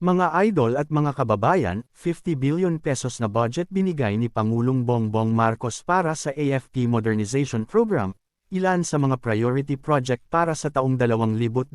Mga idol at mga kababayan, 50 billion pesos na budget binigay ni Pangulong Bongbong Marcos para sa AFP Modernization Program. Ilan sa mga priority project para sa taong 2025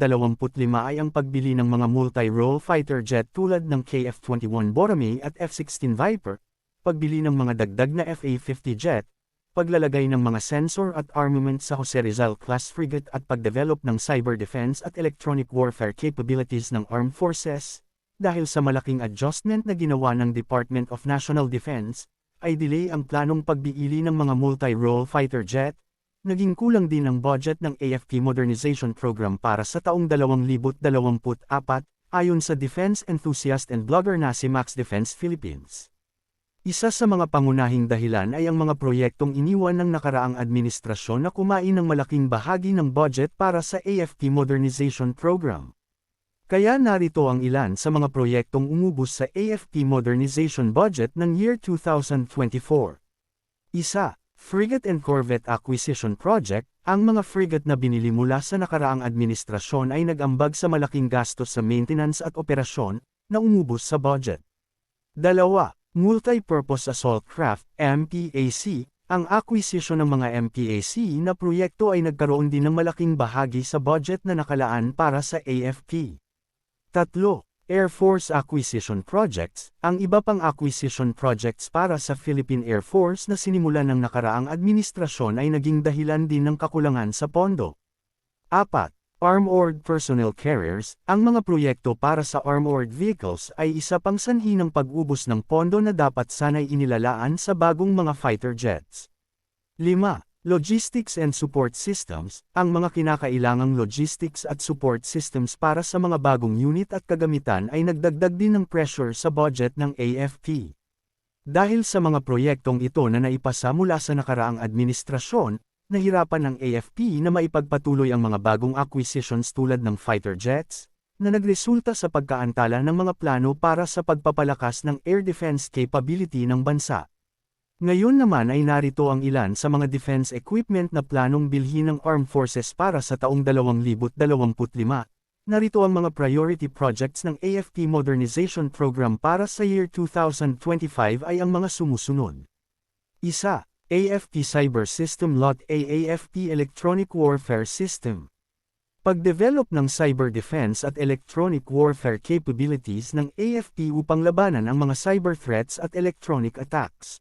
ay ang pagbili ng mga multi-role fighter jet tulad ng KF-21 Borame at F-16 Viper, pagbili ng mga dagdag na FA-50 jet, paglalagay ng mga sensor at armament sa Jose Rizal class frigate at pagdevelop ng cyber defense at electronic warfare capabilities ng armed forces, dahil sa malaking adjustment na ginawa ng Department of National Defense, ay delay ang planong pagbiili ng mga multi-role fighter jet, naging kulang din ang budget ng AFP Modernization Program para sa taong 2024 ayon sa defense enthusiast and blogger na si Max Defense Philippines. Isa sa mga pangunahing dahilan ay ang mga proyektong iniwan ng nakaraang administrasyon na kumain ng malaking bahagi ng budget para sa AFP Modernization Program. Kaya narito ang ilan sa mga proyektong umubos sa AFP Modernization Budget ng year 2024. Isa, Frigate and Corvette Acquisition Project, ang mga frigate na binili mula sa nakaraang administrasyon ay nag-ambag sa malaking gastos sa maintenance at operasyon, na umubos sa budget. Dalawa, Multi-Purpose Assault Craft, MPAC, ang acquisition ng mga MPAC na proyekto ay nagkaroon din ng malaking bahagi sa budget na nakalaan para sa AFP. Tatlo, Air Force Acquisition Projects, ang iba pang acquisition projects para sa Philippine Air Force na sinimulan ng nakaraang administrasyon ay naging dahilan din ng kakulangan sa pondo. Apat, Armored Personnel Carriers, ang mga proyekto para sa armored vehicles ay isa pang sanhi ng pag-ubos ng pondo na dapat sanay inilalaan sa bagong mga fighter jets. 5. Logistics and Support Systems, ang mga kinakailangang logistics at support systems para sa mga bagong unit at kagamitan ay nagdagdag din ng pressure sa budget ng AFP. Dahil sa mga proyektong ito na naipasa mula sa nakaraang administrasyon, nahirapan ng AFP na maipagpatuloy ang mga bagong acquisitions tulad ng fighter jets, na nagresulta sa pagkaantala ng mga plano para sa pagpapalakas ng air defense capability ng bansa. Ngayon naman ay narito ang ilan sa mga defense equipment na planong bilhin ng Armed Forces para sa taong 2025. Narito ang mga priority projects ng AFP Modernization Program para sa year 2025 ay ang mga sumusunod. Isa, AFP Cyber System Lot A AFP Electronic Warfare System Pagdevelop ng cyber defense at electronic warfare capabilities ng AFP upang labanan ang mga cyber threats at electronic attacks.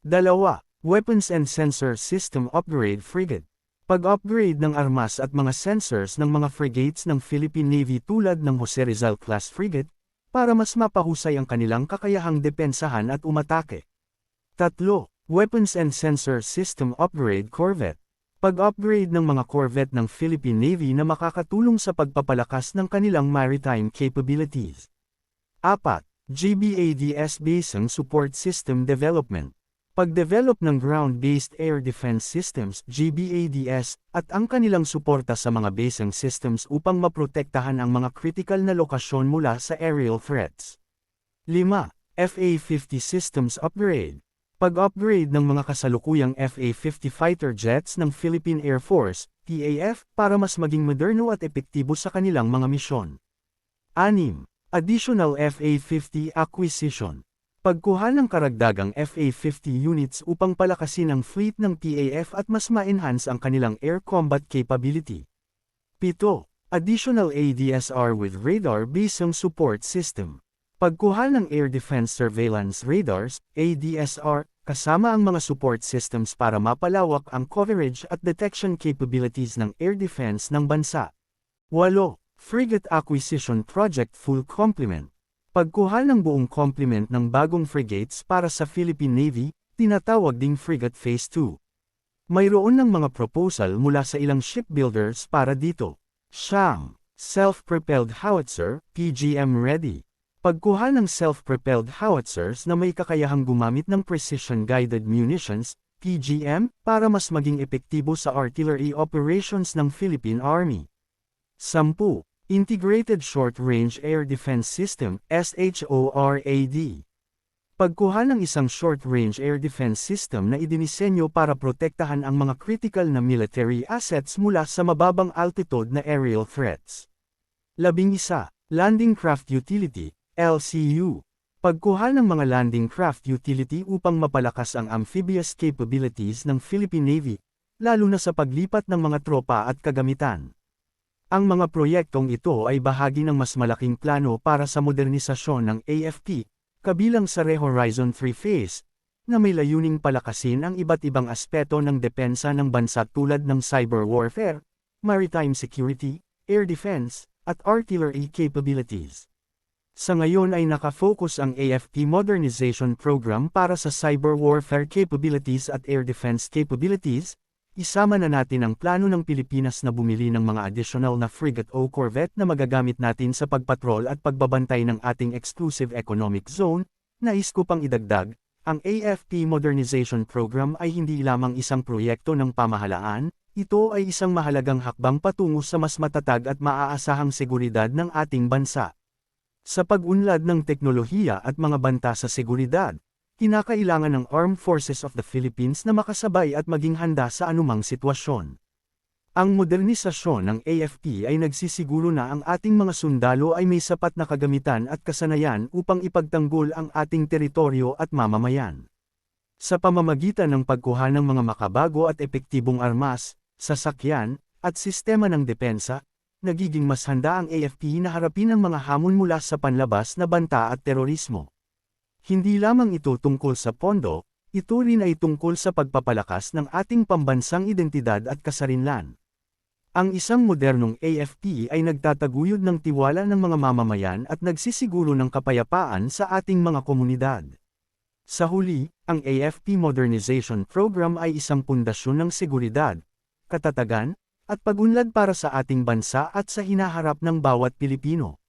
Dalawa, Weapons and Sensor System Upgrade Frigate Pag-upgrade ng armas at mga sensors ng mga frigates ng Philippine Navy tulad ng Jose Rizal class frigate, para mas mapahusay ang kanilang kakayahang depensahan at umatake. Tatlo, Weapons and Sensor System Upgrade Corvette. Pag-upgrade ng mga corvette ng Philippine Navy na makakatulong sa pagpapalakas ng kanilang maritime capabilities. 4. GBADS Basing Support System Development. Pag-develop ng Ground-Based Air Defense Systems GBADS, at ang kanilang suporta sa mga basing systems upang maprotektahan ang mga critical na lokasyon mula sa aerial threats. 5. FA-50 Systems Upgrade pag-upgrade ng mga kasalukuyang FA-50 fighter jets ng Philippine Air Force, PAF, para mas maging moderno at epektibo sa kanilang mga misyon. 6. Additional FA-50 Acquisition Pagkuha ng karagdagang FA-50 units upang palakasin ang fleet ng PAF at mas ma-enhance ang kanilang air combat capability. 7. Additional ADSR with radar-based support system. Pagkuha ng Air Defense Surveillance Radars, ADSR, kasama ang mga support systems para mapalawak ang coverage at detection capabilities ng air defense ng bansa. 8. Frigate Acquisition Project Full Complement Pagkuha ng buong complement ng bagong frigates para sa Philippine Navy, tinatawag ding Frigate Phase 2. Mayroon ng mga proposal mula sa ilang shipbuilders para dito. Siyam, Self-Propelled Howitzer, PGM Ready. Pagkuha ng self-propelled howitzers na may kakayahang gumamit ng precision-guided munitions, PGM, para mas maging epektibo sa artillery operations ng Philippine Army. 10. Integrated Short-Range Air Defense System, SHORAD. Pagkuha ng isang short-range air defense system na idinisenyo para protektahan ang mga critical na military assets mula sa mababang altitude na aerial threats. 11. Landing Craft Utility, LCU. Pagkuha ng mga landing craft utility upang mapalakas ang amphibious capabilities ng Philippine Navy, lalo na sa paglipat ng mga tropa at kagamitan. Ang mga proyektong ito ay bahagi ng mas malaking plano para sa modernisasyon ng AFP, kabilang sa Re-Horizon 3 Phase, na may layuning palakasin ang iba't ibang aspeto ng depensa ng bansa tulad ng cyber warfare, maritime security, air defense, at artillery capabilities. Sa ngayon ay nakafocus ang AFP Modernization Program para sa cyber warfare capabilities at air defense capabilities, isama na natin ang plano ng Pilipinas na bumili ng mga additional na frigate o corvette na magagamit natin sa pagpatrol at pagbabantay ng ating exclusive economic zone, nais ko pang idagdag, ang AFP Modernization Program ay hindi lamang isang proyekto ng pamahalaan, ito ay isang mahalagang hakbang patungo sa mas matatag at maaasahang seguridad ng ating bansa. Sa pag-unlad ng teknolohiya at mga banta sa seguridad, kinakailangan ng Armed Forces of the Philippines na makasabay at maging handa sa anumang sitwasyon. Ang modernisasyon ng AFP ay nagsisiguro na ang ating mga sundalo ay may sapat na kagamitan at kasanayan upang ipagtanggol ang ating teritoryo at mamamayan. Sa pamamagitan ng pagkuha ng mga makabago at epektibong armas, sasakyan, at sistema ng depensa, nagiging mas handa ang AFP na harapin ang mga hamon mula sa panlabas na banta at terorismo. Hindi lamang ito tungkol sa pondo, ito rin ay tungkol sa pagpapalakas ng ating pambansang identidad at kasarinlan. Ang isang modernong AFP ay nagtataguyod ng tiwala ng mga mamamayan at nagsisiguro ng kapayapaan sa ating mga komunidad. Sa huli, ang AFP Modernization Program ay isang pundasyon ng seguridad, katatagan, at pagunlad para sa ating bansa at sa hinaharap ng bawat Pilipino.